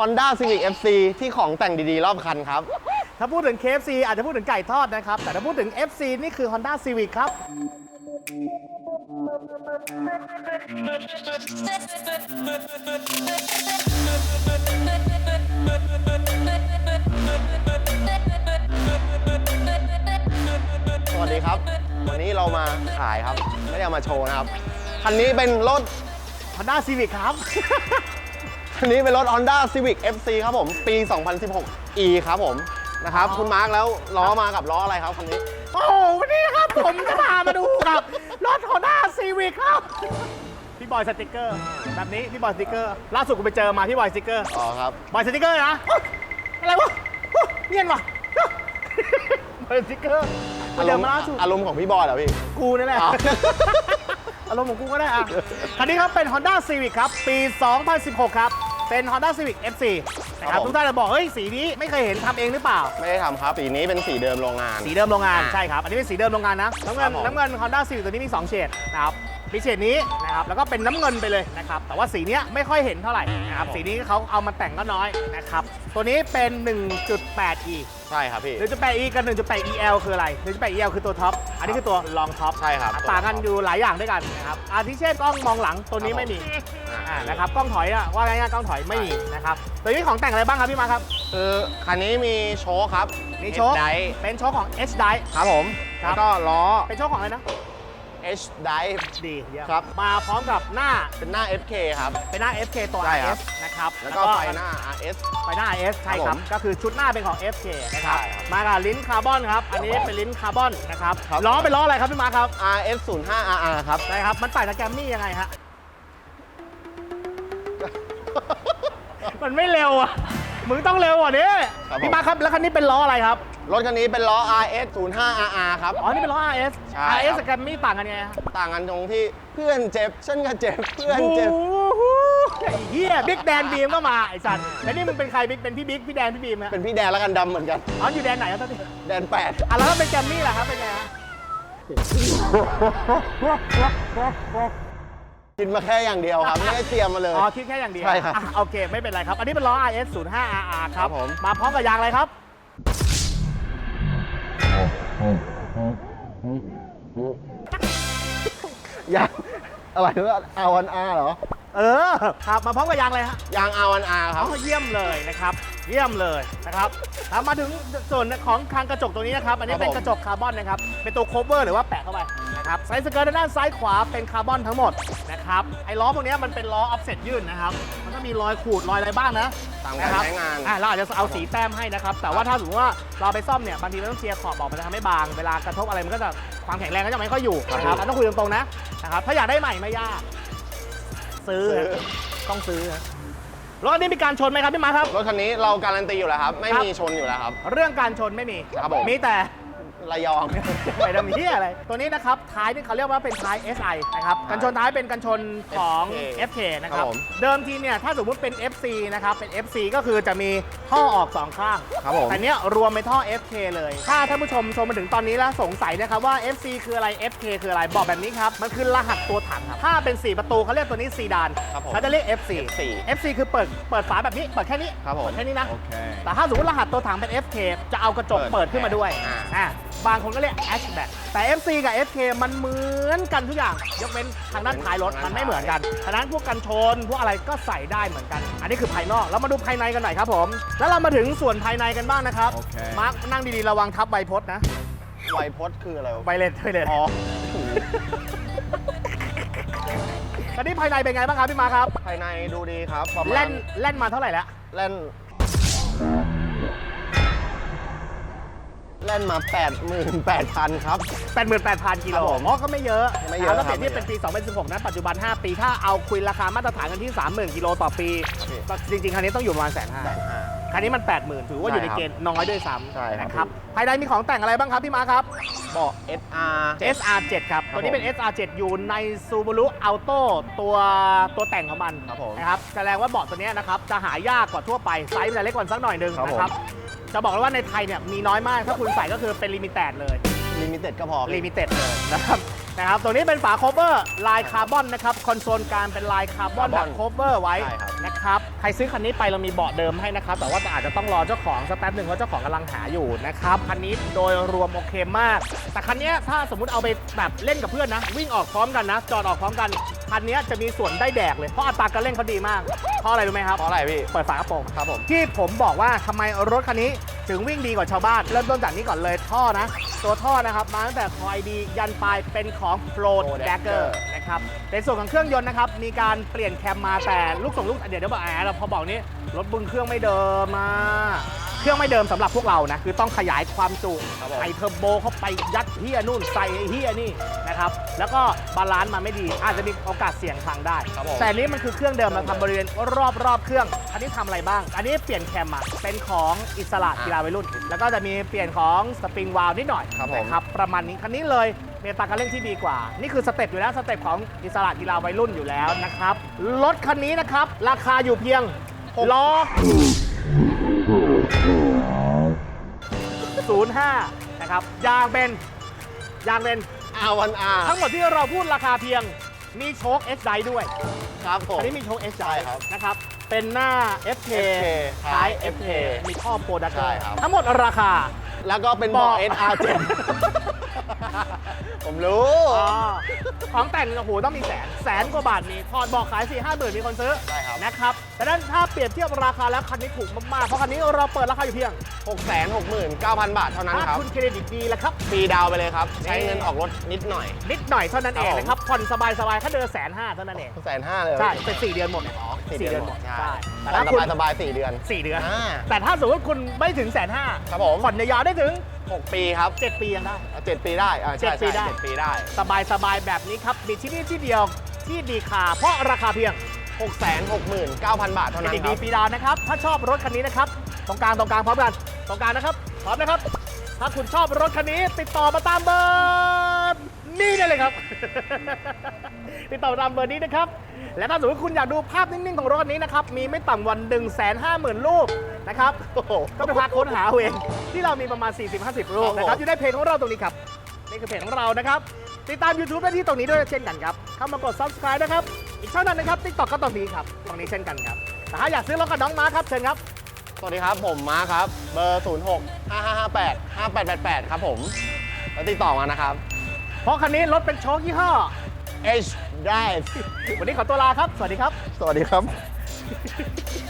Honda Civic FC ที่ของแต่งดีๆ รอบคันครับ ถ้าพูดถึง KFC อาจจะพูดถึงไก่ทอดนะครับ แต่ถ้าพูดถึง FC นี่คือ Honda Civic ครับ สวัสดีครับ วันนี้เรามาขายครับ ไม่ได้เอามาโชว์นะครับ คันนี้เป็นรถ Honda Civic ครับ คันนี้เป็นรถ Honda Civic FC ครับผม ปี 2016 E ครับผมนะครับอ๋อคุณมาร์คแล้วล้อมากับล้ออะไรครับคันนี้ โอ้โหวันนี้ครับผมจะพามาดูกับรถ Honda Civic ครับ พี่บอยสติกเกอร์แบบนี้พี่บอยสติกเกอร์ล่าสุดกูไปเจอมาพี่บอยสติกเกอร์อ๋อครับ บอยสติกเกอร์นะเฮ้ยอะไรวะเฮ้ยเงียนวะเฮ้ยบอยสติกเกอร์ไปเจอมาล่าสุด อารมณ์ของพี่บอยเหรอพี่ กูนี่แหละ อ๋อ อารมณ์ของกูก็ได้อะ คันนี้ครับเป็น Honda Civic ครับ ปี 2016 ครับ เป็น Honda Civic FC นะครับผม ทุกท่านจะบอกเฮ้ยสีนี้ไม่เคยเห็นทำเองหรือเปล่า ไม่ได้ทำครับสีนี้เป็นสีเดิมโรงงาน สีเดิมโรงงาน อ่าใช่ครับ อันนี้เป็นสีเดิมโรงงานนะน้ำเงินครับผม น้ำเงิน Honda Civic ตัวนี้มี 2 เฉดนะครับ มีเฉดนี้นะครับแล้วก็เป็นน้ำเงินไปเลยนะครับแต่ว่าสีเนี้ยไม่ค่อยเห็นเท่าไหร่นะครับสีนี้เขาเอามาแต่งก็น้อยนะครับตัวนี้เป็น 1.8e ใช่ครับพี่ 1.8e กับ 1.8 el คืออะไร1.8 el คือตัวท็อปอันนี้คือตัวรองท็อปใช่ครับต่างกันอยู่หลายอย่างด้วยกันนะครับอาทิเช่นกล้องมองหลังตัวนี้ไม่มีอ่าอ่านะครับกล้องถอยอะว่าง่ายๆกล้องถอยไม่มีนะครับตัวนี้ของแต่งอะไรบ้างครับพี่มาครับคือคันนี้มีโชว์ครับมีโชคไดเป็นโชคของ H Drive ครับผมครับแล้วก็ล้อเป็นโชคของอะไรนะ H Drive ดีเยี่ยมครับ มาพร้อมกับหน้าเป็นหน้า FK ครับ เป็นหน้า FK ตัว ใช่ครั RS บนะครับแล้วก็ไฟหน้า RS ไฟหน้า RS ใช่ครับครับผมก็คือชุดหน้าเป็นของ FK นะครับ ใช่ครับมากับลิ้นคาร์บอนครับ อันนี้เป็นลิ้นคาร์บอนนะครับ ครับ ล้อเป็นล้ออะไรครับพี่มาครับ RS 0 5 RR ครับ ใช่ครับ มันต่างจากแกรมมี่ยังไงฮะ มันไม่เร็วอะ มึงต้องเร็วกว่านี้ครับผม พี่มาครับ แล้วคันนี้เป็นล้ออะไรครับ รถคันนี้เป็นล้อ RS 0 5 RR ครับ อ๋อ นี่เป็นล้อ RS ใช่ RS ครับกับแกรมมี่ต่างกันไงฮะต่างกันตรงที่เพื่อนเจ็บฉันก็เจ็บเพื่อนเจ็บ โอ้โหไอ้เหี้ยบิ๊กแดนบีมก็มาไอ้สัตว์แล้วนี่มึงเป็นใครบิ๊กเป็นพี่บิ๊กพี่แดนพี่บีมฮะเป็นพี่แดนแล้วกันดำเหมือนกัน อ๋ออยู่แดนไหนครับตอนนี้แดน 8 อะแล้วถ้าเป็นแกรมมี่ล่ะครับเป็นไงฮะกินมาแค่อย่างเดียวครับ ไม่ได้เตรียมมาเลย อ๋อคิดแค่อย่างเดียวใช่ครับอะโอเคไม่เป็นไรครับ อันนี้เป็นล้อ RS 0 5 RR ครัครับบผม มาพร้อมกับยางอะไรครับ ยางอะไรวะ R1R เหรอ เออครับมาพร้อมกับยางอะไรฮะยาง R1R คอ๋รับอเยี่ยมเลยนะครับ เยี่ยมเลยนะครับอะมาถึงส่วนของคางกระจกตรงนี้นะครับ อันนี้ครับเป็นผมกระจกคาร์บอนนะครับ เป็นตัวโคเวอร์หรือว่าแปะเข้าไปนะครับไซส์สเกิร์ตด้านซ้ายขวาเป็นคาร์บอนทั้งหมดนะครับ ไอ้ล้อพวกเนี้ยมันเป็นล้อออฟเซ็ตยื่นนะครับ มันก็มีรอยขูดรอยอะไรบ้างนะ ตามนะการครับใช้งาน อะเราอาจจะเอาสีแต้มให้นะครับ แต่ว่าถ้าสมมติว่าเราไปซ่อมเนี่ยบางทีเราต้องเคลียร์ขอบออกมันจะทำให้บาง เวลากระทบอะไรมันก็จะความแข็งแรงก็จะไม่ค่อยอยู่นะครับเราต้องคุยตรงๆนะนะครับถ้าอยากได้ใหม่ไม่ยาก ซื้อซื้อต้องซื้อฮะรถคันนี้มีการชนไหมครับพี่มาร์คครับ รถคันนี้เราการันตีอยู่แล้วครับ ไม่ครับมีชนอยู่แล้วครับ เรื่องการชนไม่มี ครับผม มีแต่ ระยองไม่ได้มีที่อะไร ตัวนี้นะครับ ท้ายนี่เขาเรียกว่าเป็นท้าย SI นะครับ กันชนท้ายเป็นกันชนของ FK FK นะครับ ครับผม เดิมทีเนี่ย ถ้าสมมุติเป็น FC นะครับ เป็น FC ก็คือจะมีท่อออก 2 ข้าง ครับผม แต่เนี้ยรวมเป็นท่อ FK เลย ถ้าท่านผู้ชมชมมาถึงตอนนี้แล้วสงสัยนะครับว่า FC คืออะไร FK คืออะไร บอกแบบนี้ครับ มันคือรหัสตัวถังครับ ถ้าเป็น 4 ประตูเขาเรียกตัวนี้ซีดานครับผมเขาจะเรียก FC FC FC คือเปิดเปิดฝาแบบนี้ เปิดแค่นี้ ครับผมเปิดแค่นี้นะ โอเคแต่ถ้าสมมติรหัสตัวถังเป็น FK จะเอากระจกเปิเปิดดขึ้นมาด้วย อ่า อ่า บางคนก็เรียก hatchback แต่ FC กับ FK มันเหมือนกันทุกอย่าง ยกเว้นทางด้านท้ายรถมันไม่เหมือนกันฉะนั้นพวกกันชน พวกอะไรก็ใส่ได้เหมือนกัน อันนี้คือภายนอกแล้วมาดูภายในกันหน่อยครับผม แล้วเรามาถึงส่วนภายในกันบ้างนะครับ โอเค มาร์คนั่งดีๆระวังทับใบพดนะไวพจน์คืออะไรวะใบเลนใบเลนอ๋อคันนี้ภายในเป็นไงบ้างครับพี่มาร์คครับ ภายในดูดีครับประมาณแล่นแล่นมาเท่าไหร่แล้ว แล่น แล่นมา 88,000 ครับ 88,000 กิโลครับผมอ๋อก็ไม่เยอะไม่เยอะแล้วเปรียบครับเทียบเป็นปี 2016 นะ ปัจจุบัน 5 ปี ถ้าเอาคุยราคามาตรฐานกันที่ 30,000 กิโลต่อปีครับพี่จริงๆ คันนี้ต้องอยู่ประมาณแสนห้าแต่อ่า คันนี้มัน 80,000 ถือว่าอยู่ในใช่ครับเกณฑ์น้อยด้วยซ้ใช่ำครับ นะครับ ภายในมีของแต่งอะไรบ้างครับพี่มาร์คครับ เบาะ SR SR7 ครับครับตัวนี้เป็นผม SR7 อยู่ใน Subaru Auto ตัวตัวแต่งของมันครับผมนะครับแสดงว่าเบาะตัวเนี้ยนะครับจะหายากกว่าทั่วไป ไซส์มันจะเล็กกว่าสักหน่อยหนึงครับผม นะครับ จะบอกเลยว่าในไทยเนี่ยมีน้อยมาก ถ้าคุณใส่ก็คือเป็นลิมิเต็ดเลย ลิมิเต็ดก็พอพี่ลิมิเต็ดเลยนะครับ นะครับตรงนี้เป็นฝาโคเวอร์ลายคาร์บอนนะครับคอนโซลกลางเป็นลายคาร์บอนคาร์บแบอนบโคเวอร์ไว้ใช่ครับ นะครับใครซื้อคันนี้ไปเรามีเบาะเดิมให้นะครับแต่ว่าอาจจะต้องรอเจ้าของสักแป๊บหนึ่งเพราะเจ้าของกำลังหาอยู่นะครับคันนี้โดยรวมโอเคมาก แต่คันนี้ถ้าสมมุติเอาไปแบบเล่นกับเพื่อนนะ วิ่งออกพร้อมกันนะ จอดออกพร้อมกันคันนี้จะมีส่วนได้แดกเลยเพราะอัตราการเร่งเขาดีมากเพราะอะไรรู้ไหมครับเพราะอะไรพี่ เปิดฝากระโปรง ครับผม ที่ผมบอกว่าทำไมรถคันนี้ ถึงวิ่งดีกว่าชาวบ้าน เริ่มต้นจากนี้ก่อนเลยท่อนะ ตัวท่อนะครับ มาตั้งแต่คอยดียันปลายเป็นของ Flow Flow Dagger Dagger นะครับในส่วนของเครื่องยนต์นะครับ มีการเปลี่ยนแคมมาแต่ลูกส่งลูกเดี๋ยวเดี๋ยวบอกแอบเราพอบอกนี้รถบึงเครื่องไม่เดิมมา เครื่องไม่เดิมสำหรับพวกเรานะ คือต้องขยายความจุครับผม ใส่เทอร์โบเข้าไปยัดเฮียนู่นใส่ไอ้เฮียนี่นะครับ แล้วก็บาลานซ์มาไม่ดี อาจจะมีโอกาสเสี่ยงพังได้ ครับผม แต่อันนี้มันคือเครื่องเดิมเราทำบริเวณรอบรอบๆเครื่อง อันนี้ทำอะไรบ้าง อันนี้เปลี่ยนแคมมาเป็นของอิสระกีฬาวัยรุ่น แล้วก็จะมีเปลี่ยนของสปริงวาล์วนิดหน่อยครับผม นะครับประมาณนี้คันนี้เลยมีอัตราการเร่งที่ดีกว่า นี่คือสเต็ปอยู่แล้วสเต็ปของอิสระกีฬาวัยรุ่นอยู่แล้วนะครับรถคันนี้นะครับราคาอยู่เพียงล้อ 05 นะครับ ยางเป็น ยางเป็นอาวันอาทั้งหมดที่เราพูดราคาเพียง มีโชค S ไดด้วย ครับผม อันนี้มีโชค S ใช่ครับนะครับ เป็นหน้า FK FK ท้ายท้าย FK FK มีท่อโปรดักเตอใช่ร์ครับ ทั้งหมดราคา แล้วก็เป็นบเบอกอก SR7 ผมรู้อ๋อของแต่งโอ้โหต้องมีแสนแสนกว่าบาทมีถอดบอกขาย4 5หมื่นมีคนซื้อใช่ครับ นะครับแต่นั้นถ้าเปรียบเทียบราคาแล้วคันนี้ถูกมากๆ เพราะคันนี้เราเปิดราคาอยู่เพียง669,000 บาทเท่านั้นถ้าครับ คุณเครดิตดีแล้วครับ ฟรีดาวน์ไปเลยครับ ใช้นี่เงินออกรถนิดหน่อย นิดหน่อยเท่านั้นเองครับผมนะครับผ่อนสบายๆแค่เดือนแสนห้าเท่านั้นเองแสนห้าเลยเหรอใช่เป็น4เดือนหมดเนี่ยอ๋อสี่ สี่เดืเดืออนนหมดใช่ใช่แต่แต่ถ้าถ้าสคุณบายสบายๆสี่เดือน4เดือน อ่าแต่ถ้าสมมติคุณไม่ถึงแสนห้าครับผม ผ่อนยาวๆได้ถึง6ปีครับ7 ปียังได้ เจ็ดปีได้อ่าใช่เจ็ดปีใช่ได้ เจ็ดปีได้ สบายสบายๆแบบนี้ครับมีที่นี่ที่เดียวที่ดีคาเพราะราคาเพียง669,000 บาทเท่านั้นดีคดีรับ ปีดาวนะครับ ถ้าชอบรถคันนี้นะครับ ตรงกลางตรงกลางพร้อมกันตรงกลางนะครับ พร้อมนะครับ ถ้าคุณชอบรถคันนี้ ติดต่อมาตามเบอร์นี่ได้เลยครับ ติดต่อตามเบอร์นี้นะครับ และถ้าสมมติคุณอยากดูภาพนิ่ง ๆ ของรถคันนี้นะครับ มีไม่ต่ำกวัน1 5 0 0 0 0 รูปนะครับโอ้โหก็ไปพักค้นหาเอาเองที่เรามีประมาณ 40-50 รูปนะครับอยู่ในเพจของเราตรงนี้ครับ นี่คือเพจของเรานะครับ ติดตาม YouTube ได้ที่ตรงนี้ด้วยเช่นกันครับ เข้ามากด subscribe นะครับ อีกช่องนึงนะครับ TikTok ก็ตรงนี้ครับ ตรงนี้เช่นกันครับแต่ถ้าอยากซื้อรถกับน้องม้าครับเชิญครับ สวัสดีครับ ผมมาร์คครับ เบอร์ 06 5558 5888 ครับผมแล้วติดต่อมานะครับ เพราะคันนี้รถเป็นโชคยี่ห้อ H ได้ วันนี้ขอตัวลาครับ สวัสดีครับ สวัสดีครับ